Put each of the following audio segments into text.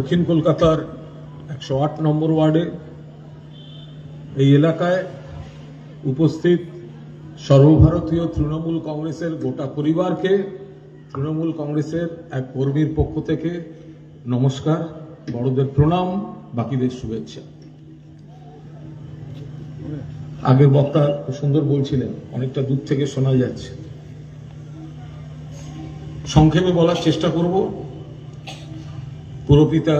দক্ষিণ কলকাতার একশো আট নম্বর ওয়ার্ডে এই এলাকায় উপস্থিত সর্বভারতীয় তৃণমূল কংগ্রেসের গোটা পরিবারকে, তৃণমূল কংগ্রেসের এক কর্মীর পক্ষ থেকে নমস্কার, বড়দের প্রণাম, বাকিদের শুভেচ্ছা। আগের বক্তা সুন্দর বলছিলেন, অনেকটা দূর থেকে শোনা যাচ্ছে। সংক্ষেপে বলার চেষ্টা করব। পুরপিতা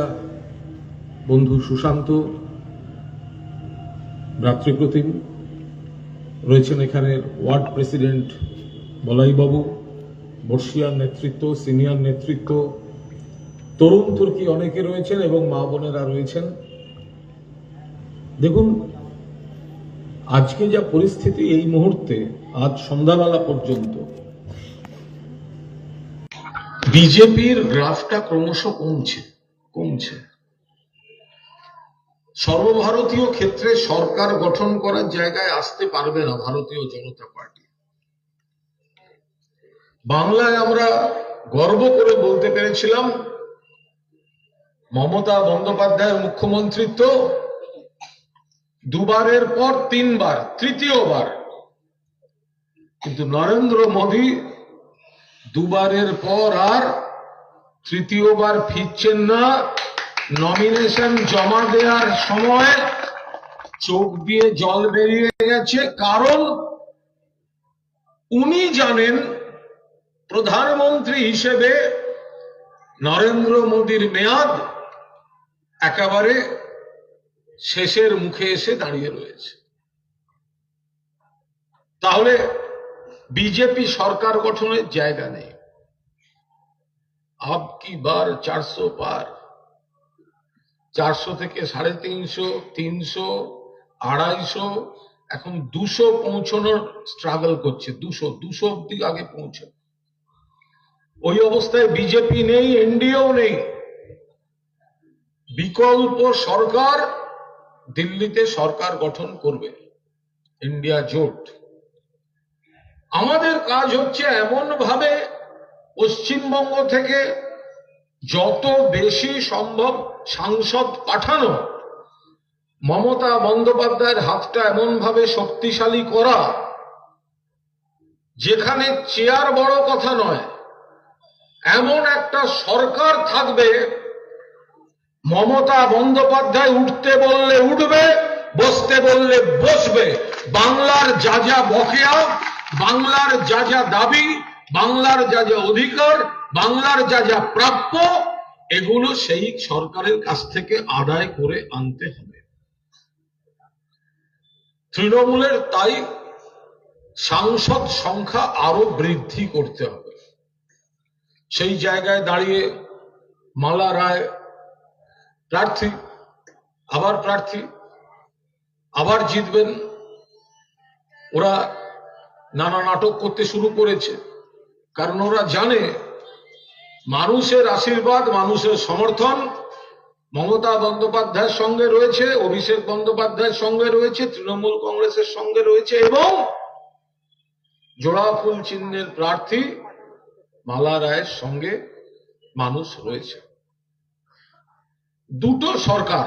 বন্ধু সুশান্ত ভ্রাতৃপ্রতিম রয়েছেন এখানের ওয়ার্ড প্রেসিডেন্ট বলাইবাবু, বর্ষিয়ার নেতৃত্ব, সিনিয়র নেতৃত্ব, তরুণ তুর্কি অনেকে রয়েছেন এবং মা বোনেরা রয়েছেন। দেখুন, আজকে যা পরিস্থিতি এই মুহূর্তে, আজ সন্ধ্যাবেলা পর্যন্ত। বিজেপির গ্রাফটা ক্রমশ কমছে। কমছে। সর্বভারতীয় ক্ষেত্রে সরকার গঠন করার জায়গায় আসতে পারবে না ভারতীয় জনতা পার্টি। বাংলায় আমরা গর্ব করে বলতে পেরেছিলাম, মমতা বন্দ্যোপাধ্যায়ের মুখ্যমন্ত্রিত্ব দুবারের পর তিনবার, তৃতীয়বার। কিন্তু নরেন্দ্র মোদী দুবারের পর আর তৃতীয়বার ফিরছেন না। নমিনেশন জমা দেওয়ার সময় চোখ দিয়ে জল বেরিয়ে গেছে। কারণ উনি জানেন প্রধানমন্ত্রী হিসেবে নরেন্দ্র মোদীর মেয়াদ একেবারে শেষের মুখে এসে দাঁড়িয়ে রয়েছে। তাহলে বিজেপি সরকার গঠনের জায়গা নেই। আব কি বার? চারশো পার চারশো থেকে সাড়ে তিনশো তিনশো, আড়াইশো, এখন দুশো পৌঁছানোর স্ট্রাগল করছে। দুশো দুশো অব্দি আগে পৌঁছে। ওই অবস্থায় বিজেপি নেই এনডিও নেই। বিকল্প সরকার দিল্লিতে সরকার গঠন করবে। ইন্ডিয়া জোট। আমাদের কাজ হচ্ছে এমন ভাবে পশ্চিমবঙ্গ থেকে যত বেশি সম্ভব সাংসদ পাঠানো, মমতা বন্দ্যোপাধ্যায়ের হাতটা এমন ভাবে শক্তিশালী করা, যেখানে চেয়ার বড় কথা নয়, এমন একটা সরকার থাকবে, মমতা বন্দ্যোপাধ্যায় উঠতে বললে উঠবে, বসতে বললে বসবে। বাংলার যা যা বকেয়া, বাংলার যা যা দাবি বাংলার যা যা অধিকার, বাংলার যা যা প্রাপ্য, এগুলো সেই সরকারের কাছ থেকে আদায় করে আনতে হবে। তৃণমূলের তাই সাংসদ সংখ্যা আরও বৃদ্ধি করতে হবে। সেই জায়গায় দাঁড়িয়ে মালা রায়, প্রার্থী, আবার প্রার্থী, আবার জিতবেন। ওরা নানা নাটক করতে শুরু করেছে। কারণ ওরা জানে মানুষের আশীর্বাদ, মানুষের সমর্থন। মমতা বন্দ্যোপাধ্যায়ের সঙ্গে রয়েছে, অভিষেক বন্দ্যোপাধ্যায়ের সঙ্গে রয়েছে, তৃণমূল কংগ্রেসের সঙ্গে রয়েছে এবং জোড়া ফুল চিহ্নের প্রার্থী মালা রায়ের সঙ্গে মানুষ রয়েছে। দুটো সরকার,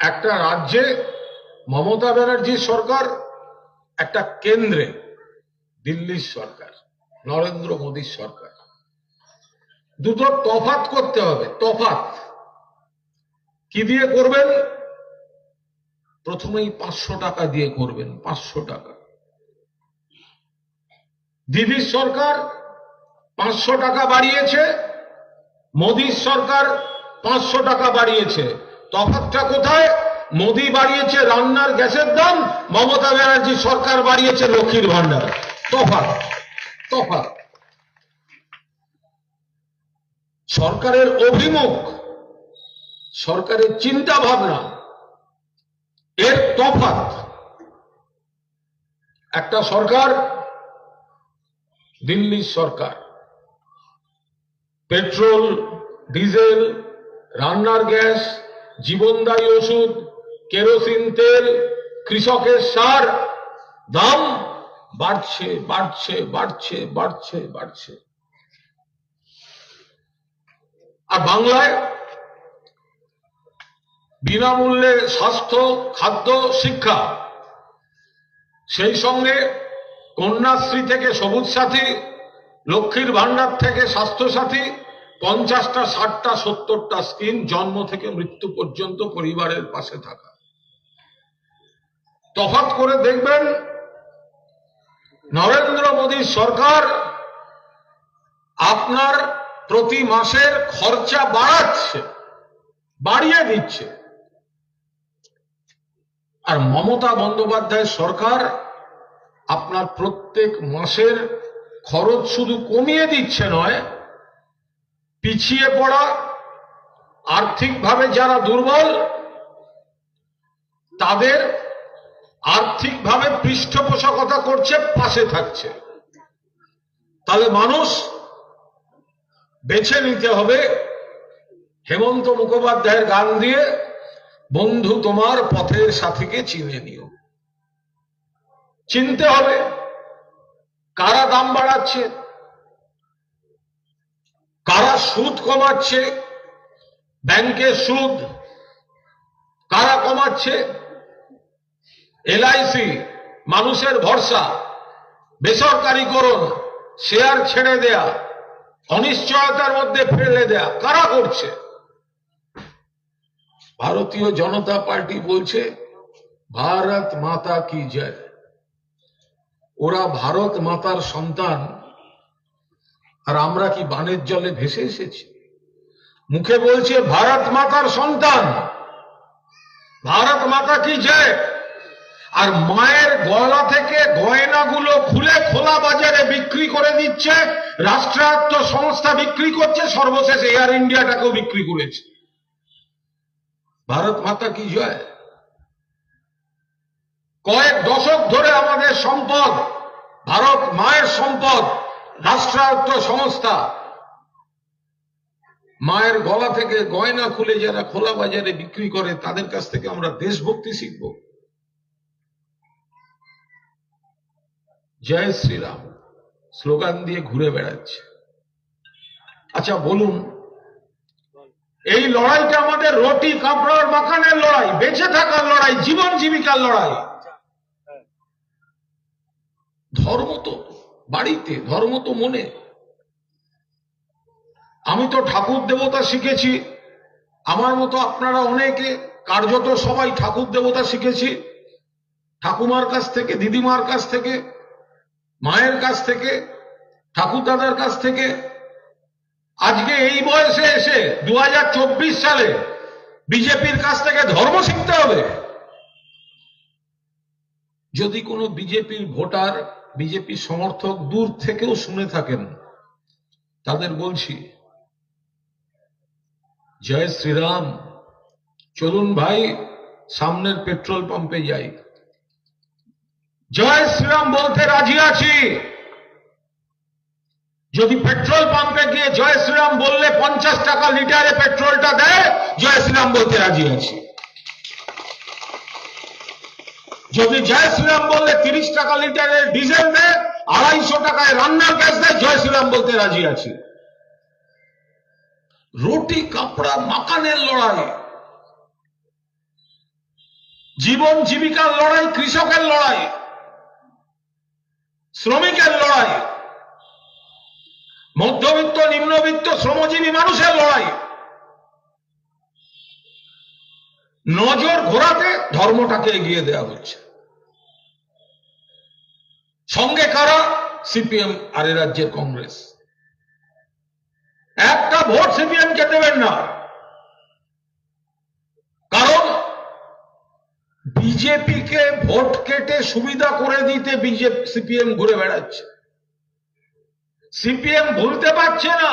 একটা রাজ্যে মমতা ব্যানার্জির সরকার, একটা কেন্দ্রে। দিল্লির সরকার, নরেন্দ্র মোদীর সরকার। দুটো তফাত করতে হবে তফাত কি দিয়ে করবেন? প্রথমেই পাঁচশো টাকা দিয়ে করবেন, পাঁচশো টাকা। দিদির সরকার পাঁচশো টাকা বাড়িয়েছে, মোদীর সরকার পাঁচশো টাকা বাড়িয়েছে। তফাতটা কোথায়? মোদী বাড়িয়েছে রান্নার গ্যাসের দাম, মমতা ব্যানার্জি সরকার বাড়িয়েছে লক্ষ্মীর ভান্ডার তফাত তফাত সরকারের অভিমুখ, সরকারের চিন্তা ভাবনা এর তফাত একটা সরকার, দিল্লির সরকার। পেট্রোল, ডিজেল, রান্নার গ্যাস, জীবনদায়ী ওষুধ, কেরোসিন, তেল, কৃষকের সার, দাম বাড়ছে বাড়ছে বাড়ছে বাড়ছে বাড়ছে। আর বাংলায় বিনামূল্যে স্বাস্থ্য, খাদ্য, শিক্ষা, সেই সঙ্গে কন্যাশ্রী থেকে সবুজ সাথী, লক্ষ্মীর ভান্ডার থেকে স্বাস্থ্য সাথী, পঞ্চাশটা, ষাটটা, সত্তরটা স্কিম জন্ম থেকে মৃত্যু পর্যন্ত পরিবারের পাশে থাকা। তফাৎ করে দেখবেন নরেন্দ্র মোদীর সরকার আপনার প্রতি মাসের খরচা বাড়াচ্ছে, বাড়িয়ে দিচ্ছে। আর মমতা বন্দ্যোপাধ্যায় সরকার আপনার প্রত্যেক মাসের খরচ শুধু কমিয়ে দিচ্ছে নয়, পিছিয়ে পড়া, আর্থিকভাবে যারা দুর্বল, তাদের আর্থিকভাবে পৃষ্ঠপোষকতা করছে, পাশে থাকছে। তাহলে মানুষ বেছে নিতে হবে হেমন্ত মুখোপাধ্যায়ের গান দিয়ে, বন্ধু তোমার পথের সাথীকে চিনে নিও। চিনতে হবে কারা দাম বাড়াচ্ছে, কারা সুদ কমাচ্ছে, ব্যাংকের সুদ কারা কমাচ্ছে এলআইসি, মানুষের ভরসা, বেসরকারীকরণ, শেয়ার ছেড়ে দেয়া, অনিশ্চয়তার মধ্যে ফেলে দেয়া, কারা করছে? ভারতীয় জনতা পার্টি বলছে, ভারত মাতা কি জয়? ওরা ভারত মাতার সন্তান, আর আমরা কি বানের জলে ভেসে এসেছি? মুখে বলছে, ভারত মাতার সন্তান, ভারত মাতা কি জয়? আর মায়ের গলা থেকে গয়নাগুলো খুলে খোলা বাজারে বিক্রি করে দিচ্ছে, রাষ্ট্রায়ত্ত সংস্থা বিক্রি করছে, সর্বশেষ এয়ার ইন্ডিয়াটাকেও বিক্রি করেছে। ভারত মাতা কি জয়? কয়েক দশক ধরে আমাদের সম্পদ, ভারত মায়ের সম্পদ, রাষ্ট্রায়ত্ত সংস্থা। মায়ের গলা থেকে গয়না খুলে যারা খোলা বাজারে বিক্রি করে, তাদের কাছ থেকে আমরা দেশভক্তি শিখব। জয় শ্রীরাম। স্লোগান দিয়ে ঘুরে বেড়াচ্ছে। আচ্ছা বলুন, এই লড়াইটা আমাদের রুটি কাপড়ার মাখানের লড়াই, বেঁচে থাকার লড়াই, জীবন জীবিকার লড়াই। ধর্ম তো বাড়িতে, ধর্ম তো মনে। আমি তো ঠাকুর দেবতা শিখেছি। আমার মতো আপনারা অনেকে, কার্যত সবাই ঠাকুর দেবতা শিখেছি। ঠাকুমার কাছ থেকে, দিদিমার কাছ থেকে মায়ের কাছ থেকে ঠাকুর দাদার কাছ থেকে, আজকে এই বয়সে এসে দু হাজার চব্বিশ সালে বিজেপির কাছ থেকে ধর্ম শিখতে হবে। যদি কোনো বিজেপির ভোটার বিজেপি সমর্থক দূর থেকেও শুনে থাকেন, তাদের বলছি, জয় শ্রীরাম, চলুন ভাই, সামনের পেট্রোল পাম্পে যাই। জয় শ্রীরাম বলতে রাজি আছি। যদি পেট্রোল পাম্পে গিয়ে জয় শ্রীরাম বললে পঞ্চাশ টাকা লিটারে পেট্রোলটা দেয়, জয় শ্রীরাম বলতে রাজি আছি। যদি জয় শ্রীরাম বললে তিরিশ টাকা লিটারের ডিজেল দেয়, আড়াইশো টাকায় রান্নার গ্যাস দেয়, জয় শ্রীরাম বলতে রাজি আছি। রুটি, কাপড়া, মাকানের লড়াই। জীবন জীবিকার লড়াই, কৃষকের লড়াই। শ্রমিকের লড়াই, মধ্যবিত্ত, নিম্নবিত্ত, শ্রমজীবী মানুষের লড়াই। নজর ঘোরাতে ধর্মটাকে এগিয়ে দেওয়া হচ্ছে। সঙ্গে কারা? সিপিএম আর এ রাজ্যের কংগ্রেস। একটা ভোট সিপিএম কে দেবেন না কারণ বিজেপিকে ভোট কেটে সুবিধা করে দিতে বিজেপি, সিপিএম ঘুরে বেড়াচ্ছে। সিপিএম ভুলতে পারছে না।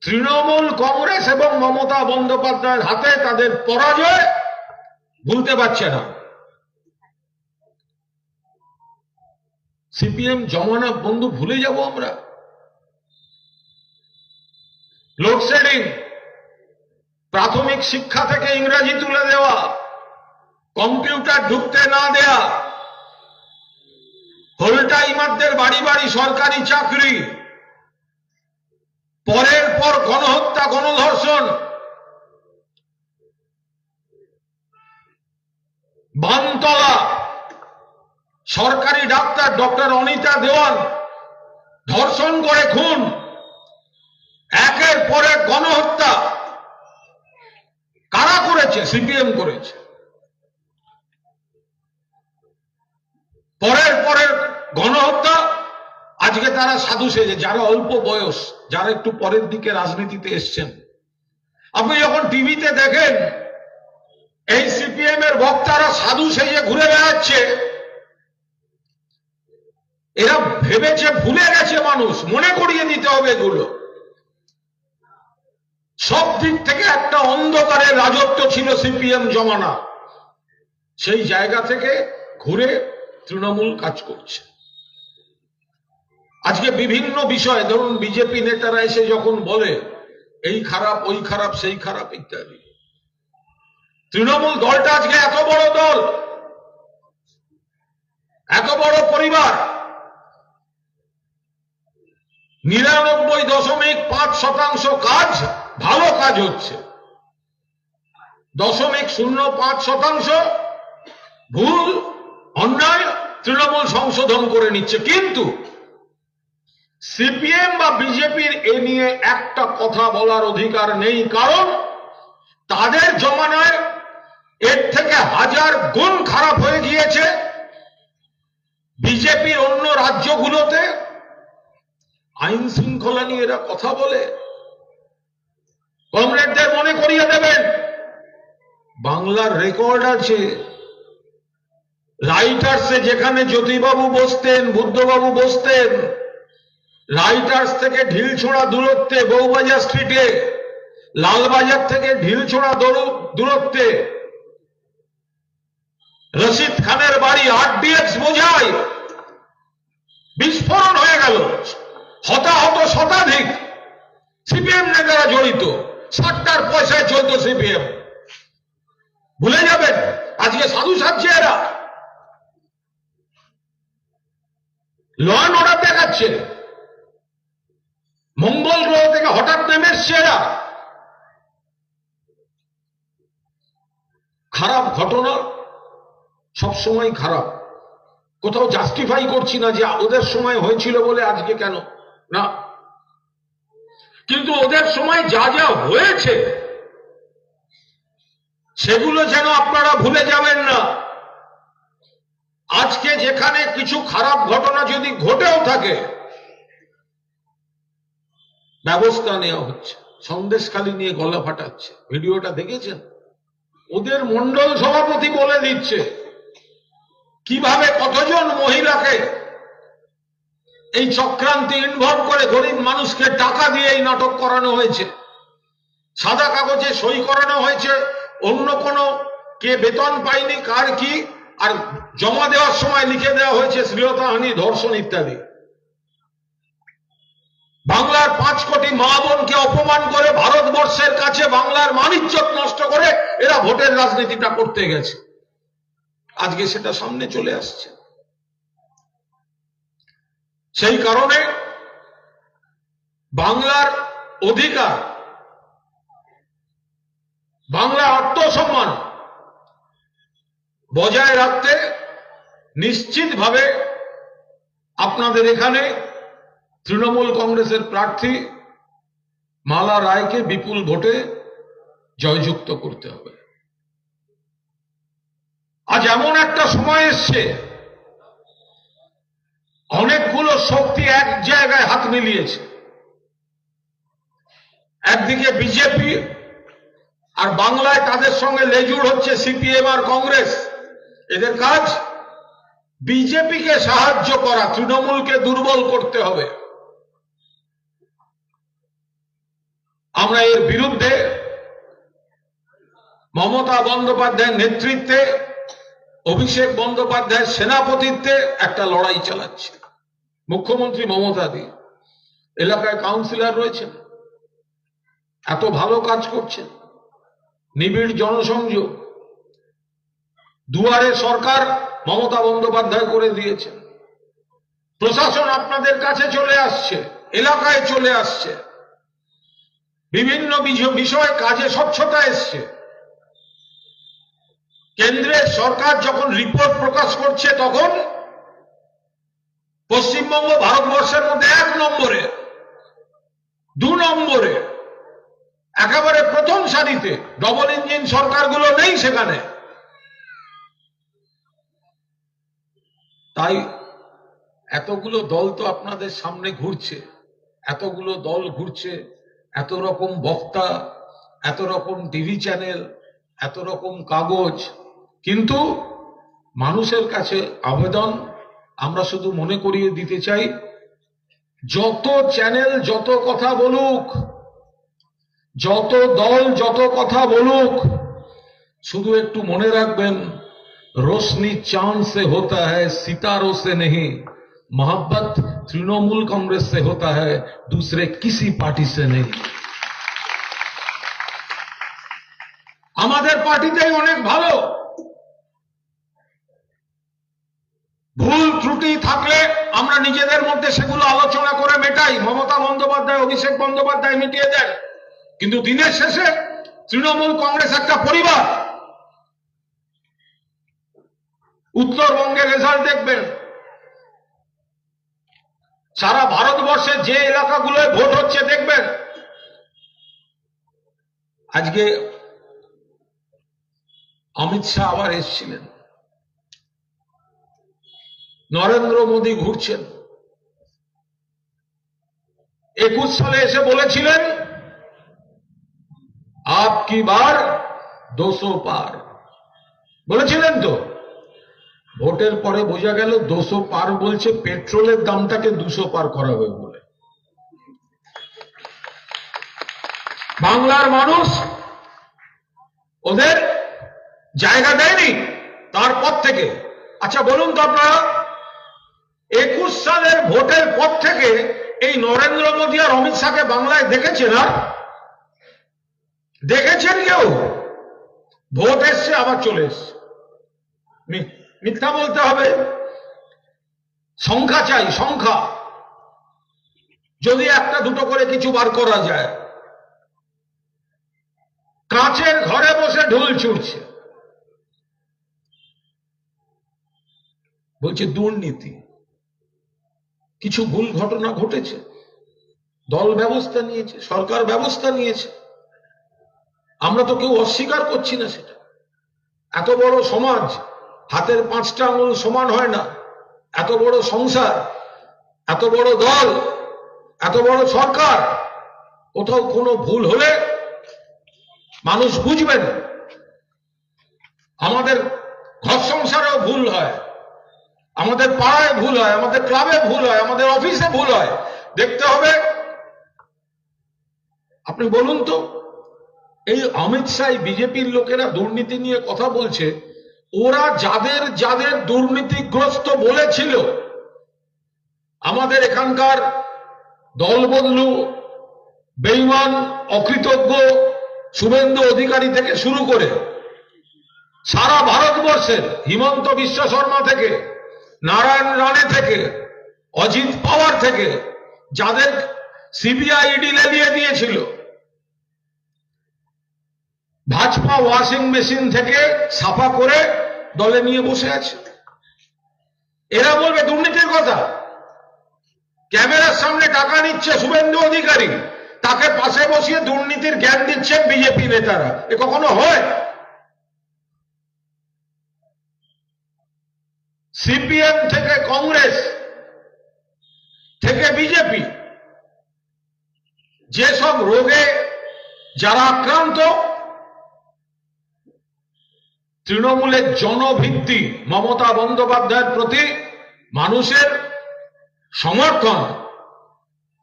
তৃণমূল কংগ্রেস এবং মমতা বন্দ্যোপাধ্যায়ের হাতে তাদের পরাজয় ভুলতে পারছে না। সিপিএম জমানা বন্ধু ভুলে যাব আমরা। লোডশেডিং, প্রাথমিক শিক্ষা থেকে ইংরাজি তুলে দেওয়া। কম্পিউটার ঢুকতে না দেয়া। হোল টাইমারদের বাড়ি বাড়ি সরকারি চাকরি। পরের পর গণহত্যা, গণধর্ষণ। বানতলা। সরকারি ডাক্তার ডক্টর অনিতা দেওয়ান ধর্ষণ করে খুন। একের পর গণহত্যা। কারা করেছে? সিপিএম করেছে। পরের পরের গণহত্যা, আজকে তারা সাধু সেজে, যারা অল্প বয়স, যারা একটু পরের দিকে রাজনীতিতে এসছেন। আপনি যখন টিভিতে দেখেন, এই সিপিএম এর বক্তারা সাধু সেজে ঘুরে বেড়াচ্ছে, এরা ভেবেছে ভুলে গেছে মানুষ, মনে করিয়ে দিতে হবে এগুলো। সব দিক থেকে একটা অন্ধকারের রাজত্ব ছিল সিপিএম জমানা। সেই জায়গা থেকে ঘুরে তৃণমূল কাজ করছে। আজকে বিভিন্ন বিষয় ধরুন বিজেপি নেতারা এসে যখন বলে, এই খারাপ, ওই খারাপ, সেই খারাপ ইত্যাদি। তৃণমূল দলটা আজকে এত বড় দল, এত বড় পরিবার, নিরানব্বই দশমিক পাঁচ শতাংশ কাজ, ভালো কাজ হচ্ছে। দশমিক শূন্য পাঁচ শতাংশ ভুল, অন্যায় তৃণমূল সংশোধন করে নিচ্ছে। কিন্তু সিপিএম বা বিজেপির এ নিয়ে একটা কথা বলার অধিকার নেই, কারণ তাদের জমানায় এর থেকে হাজার গুণ খারাপ হয়ে গিয়েছে বিজেপির অন্য রাজ্যগুলোতে। আইন শৃঙ্খলা নিয়ে এরা কথা বলে। কমরেডদের মনে করিয়ে দেবেন, বাংলার রেকর্ড আছে। রাইটার্সে যেখানে জ্যোতিবাবু বসতেন, বুদ্ধবাবু বসতেন রাইটার্স থেকে ঢিলছোড়া দূরত্বে, বউবাজার স্ট্রিটে লালবাজার থেকে ঢিলছোড়া দূরত্বে, রশিদ খানের বাড়ি আরডিএক্স বোঝায়। বিস্ফোরণ হয়ে গেল। হতাহত শতাধিক সিপিএম নেতারা জড়িত, ষাটটার পয়সায় চলতো সিপিএম ভুলে যাবেন, আজকে সাধু সাজছে এরা। ল অ্যান্ড অর্ডার দেখাচ্ছে। মঙ্গল গ্রহ থেকে হঠাৎ নেমে এরা। খারাপ ঘটনা সবসময় খারাপ। কোথাও জাস্টিফাই করছি না যে ওদের সময় হয়েছিল বলে আজকে কেন? না। কিন্তু ওদের সময় যা যা হয়েছে, সেগুলো যেন আপনারা ভুলে যাবেন না। আজকে যেখানে কিছু খারাপ ঘটনা যদি ঘটেও থাকে, ব্যবস্থা নেওয়া হচ্ছে, সন্দেশখালী নিয়ে গলা ফাটাচ্ছে। ভিডিওটা দেখেছেন? ওদের মন্ডল সভাপতি বলে দিচ্ছে, কীভাবে কতজন মহিলাকে এই চক্রান্তে ইনভলভ করে গরিব মানুষকে টাকা দিয়ে এই নাটক করানো হয়েছে? সাদা কাগজে সই করানো হয়েছে, অন্য কোনো কে বেতন পায়নি, কার কি আর জমা দেওয়ার সময় লিখে দেওয়া হয়েছে শ্লীলতাহানি ধর্ষণ ইত্যাদি। বাংলার পাঁচ কোটি মা বোনকে অপমান করে ভারতবর্ষের কাছে বাংলার মানিজ্যত নষ্ট করে এরা ভোটের রাজনীতিটা করতে গেছে। আজকে সেটা সামনে চলে আসছে। সেই কারণে বাংলার অধিকার, বাংলা আত্মসম্মান বজায় রাখতে নিশ্চিতভাবে আপনাদের এখানে তৃণমূল কংগ্রেসের প্রার্থী মালা রায়কে বিপুল ভোটে জয়যুক্ত করতে হবে। আজ এমন একটা সময় এসছে, অনেকগুলো শক্তি এক জায়গায় হাত মিলিয়েছে। একদিকে বিজেপি আর বাংলায় তাদের সঙ্গে লেজুড় হচ্ছে সিপিএম আর কংগ্রেস। এদের কাজ বিজেপিকে সাহায্য করা, তৃণমূলকে দুর্বল করতে হবে। আমরা এর বিরুদ্ধে মমতা বন্দ্যোপাধ্যায়ের নেতৃত্বে, অভিষেক বন্দ্যোপাধ্যায়ের সেনাপতিত্বে একটা লড়াই চালাচ্ছে। মুখ্যমন্ত্রী মমতা দি, এলাকায় কাউন্সিলর রয়েছেন, এত ভালো কাজ করছেন, নিবিড় জনসংযোগ দুয়ারে সরকার মমতা বন্দ্যোপাধ্যায় করে দিয়েছেন প্রশাসন আপনাদের কাছে চলে আসছে, এলাকায় চলে আসছে। বিভিন্ন বিষয়ে কাজে স্বচ্ছতা এসছে। কেন্দ্রের সরকার যখন রিপোর্ট প্রকাশ করছে তখন পশ্চিমবঙ্গ ভারতবর্ষের মধ্যে এক নম্বরে, দু নম্বরে, একেবারে প্রথম সারিতে ডবল ইঞ্জিন সরকারগুলো নেই সেখানে। তাই এতগুলো দল তো আপনাদের সামনে ঘুরছে। এতগুলো দল ঘুরছে, এত রকম বক্তা, এত রকম টিভি চ্যানেল, এত রকম কাগজ। কিন্তু মানুষের কাছে আবেদন আমরা শুধু মনে করিয়ে দিতে চাই, যত চ্যানেল যত কথা বলুক, যত দল যত কথা বলুক, শুধু একটু মনে রাখবেন रोशनी चांद से होता है सितारों से नहीं मोहब्बत तृणमूल कांग्रेस से होता है दूसरे किसी पार्टी से नहीं আমাদের পার্টিতেই অনেক ভালো ভুল ত্রুটি থাকলে আমরা নিজেদের মধ্যে সেগুলো আলোচনা করে মেটাই মমতা বন্দ্যোপাধ্যায় অভিষেক বন্দ্যোপাধ্যায় মিটিয়ে দেন কিন্তু দিনের শেষে তৃণমূল কংগ্রেস একটা পরিবার উত্তরবঙ্গের রেজাল্ট দেখবেন। সারা ভারতবর্ষে যে এলাকাগুলোয় ভোট হচ্ছে, দেখবেন। আজকে অমিত শাহ আবার এসছিলেন। নরেন্দ্র মোদী ঘুরছেন। একুশ সালে এসে বলেছিলেন, আপ কি বার দোষো পার। বলেছিলেন তো? ভোটের পরে বোঝা গেল দুশো পার বলছে পেট্রোলের দামটাকে দুশো পার করাবে বলে। বাংলার মানুষ ওদের জায়গা দেয়নি তারপর থেকে। আচ্ছা বলুন তো আপনারা, একুশ সালের ভোটের পর থেকে এই নরেন্দ্র মোদী আর অমিত শাহকে বাংলায় দেখেছেন আর? দেখেছেন কেউ? ভোট এসছে, আবার চলে এসছে। মিথ্যা বলতে হবে। সংখ্যা চাই, সংখ্যা। যদি একটা, দুটো করে কিছু বার করা যায়। কাঁচের ঘরে বসে ঢোল ছুটছে। বলছে, দুর্নীতি। কিছু ভুল ঘটনা ঘটেছে। দল ব্যবস্থা নিয়েছে, সরকার ব্যবস্থা নিয়েছে। আমরা তো কেউ অস্বীকার করছি না সেটা। এত বড় সমাজ। হাতের পাঁচটা আঙুল সমান হয় না। এত বড় সংসার, এত বড় দল, এত বড় সরকার, কোথাও কোনো ভুল হলে মানুষ বুঝবেন আমাদের ঘর সংসারেও ভুল হয়, আমাদের পাড়ায় ভুল হয়, আমাদের ক্লাবে ভুল হয়, আমাদের অফিসে ভুল হয়। দেখতে হবে। আপনি বলুন তো, এই অমিত শাহ বিজেপির লোকেরা দুর্নীতি নিয়ে কথা বলছে ওরা যাদের যাদের দুর্নীতিগ্রস্ত বলেছিল, আমাদের এখানকার দলবদলু বেইমান, অকৃতজ্ঞ শুভেন্দু অধিকারী থেকে শুরু করে সারা ভারতবর্ষের হিমন্ত বিশ্ব শর্মা থেকে, নারায়ণ রানে থেকে, অজিত পাওয়ার থেকে, যাদের সিবিআই ইডি লেলিয়ে দিয়েছিল ভাজপা ওয়াশিং মেশিন থেকে সাফা করে দলে নিয়ে বসে আছে। এরা বলবে, দুর্নীতির কথা। ক্যামেরার সামনে টাকা নিচ্ছে শুভেন্দু অধিকারী। তাকে পাশে বসিয়ে দুর্নীতির জ্ঞান দিচ্ছেন বিজেপি নেতারা। এ কখনো হয়? সিপিএম থেকে কংগ্রেস থেকে বিজেপি যেসব রোগে যারা আক্রান্ত তৃণমূলের জনভিত্তি মমতা বন্দ্যোপাধ্যায়ের প্রতি মানুষের সমর্থন,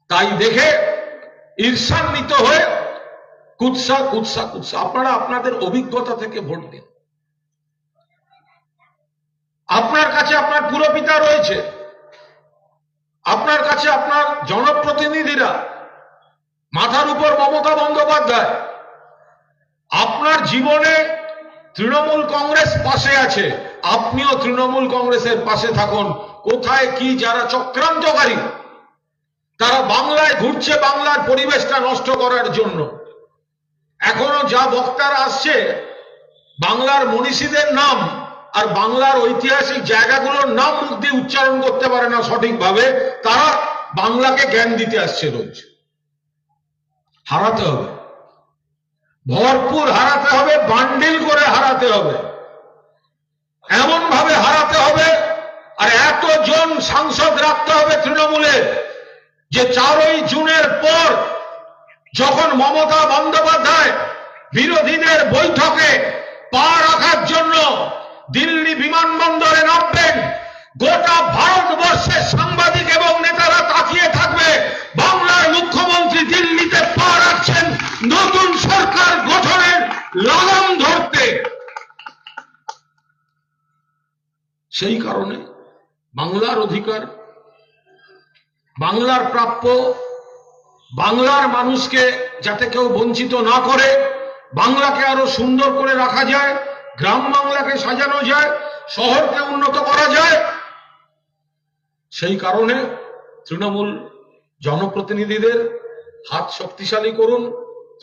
তাই দেখে ঈর্ষান্বিত হয়ে কুৎসা কুৎসা কুৎসা। আপনারা আপনাদের অভিজ্ঞতা থেকে ভোট দিন আপনার কাছে আপনার পুরপিতা রয়েছে। আপনার কাছে আপনার জনপ্রতিনিধিরা, মাথার উপর মমতা বন্দ্যোপাধ্যায়। আপনার জীবনে তৃণমূল কংগ্রেস পাশে আছে। আপনিও তৃণমূল কংগ্রেসের পাশে থাকুন। কোথায় কি যারা চক্রান্তকারী, তারা বাংলায় ঘুরছে বাংলার পরিবেশটা নষ্ট করার জন্য। এখনও যা বক্তারা আসছে, বাংলার মনীষীদের নাম আর বাংলার ঐতিহাসিক জায়গাগুলোর নাম মুখ দিয়ে উচ্চারণ করতে পারে না সঠিকভাবে, তারা বাংলাকে জ্ঞান দিতে আসছে রোজ। হারাতে হবে। ভরপুর হারাতে হবে, বান্ডিল করে হারাতে হবে। এমন ভাবে হারাতে হবে, আর এতজন সাংসদ রাখতে হবে তৃণমূলের যে চারই জুনের পর যখন মমতা বন্দ্যোপাধ্যায় বিরোধীদের বৈঠকে পা রাখার জন্য দিল্লি বিমানবন্দরে নামবেন গোটা ভারতবর্ষের সাংবাদিক এবং নেতারা তাকিয়ে থাকবে, বাংলার মুখ্যমন্ত্রী দিল্লিতে পা রাখছেন নতুন সরকার গঠনের লাগাম ধরতে। সেই কারণে বাংলার অধিকার, বাংলার প্রাপ্য, বাংলার মানুষকে যাতে কেউ বঞ্চিত না করে, বাংলাকে আরও সুন্দর করে রাখা যায়, গ্রাম বাংলাকে সাজানো যায়, শহরকে উন্নত করা যায় সেই কারণে তৃণমূল জনপ্রতিনিধিদের হাত শক্তিশালী করুন,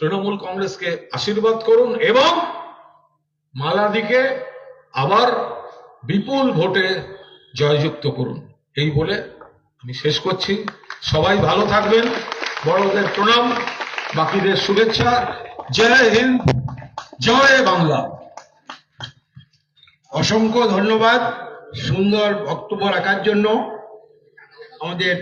তৃণমূল কংগ্রেসকে আশীর্বাদ করুন এবং মালাদিকে আবার বিপুল ভোটে জয়যুক্ত করুন। এই বলে আমি শেষ করছি। সবাই ভালো থাকবেন। বড়দের প্রণাম, বাকিদের শুভেচ্ছা। জয় হিন্দ, জয় বাংলা। অসংখ্য ধন্যবাদ সুন্দর বক্তব্য রাখার জন্য। আমাদের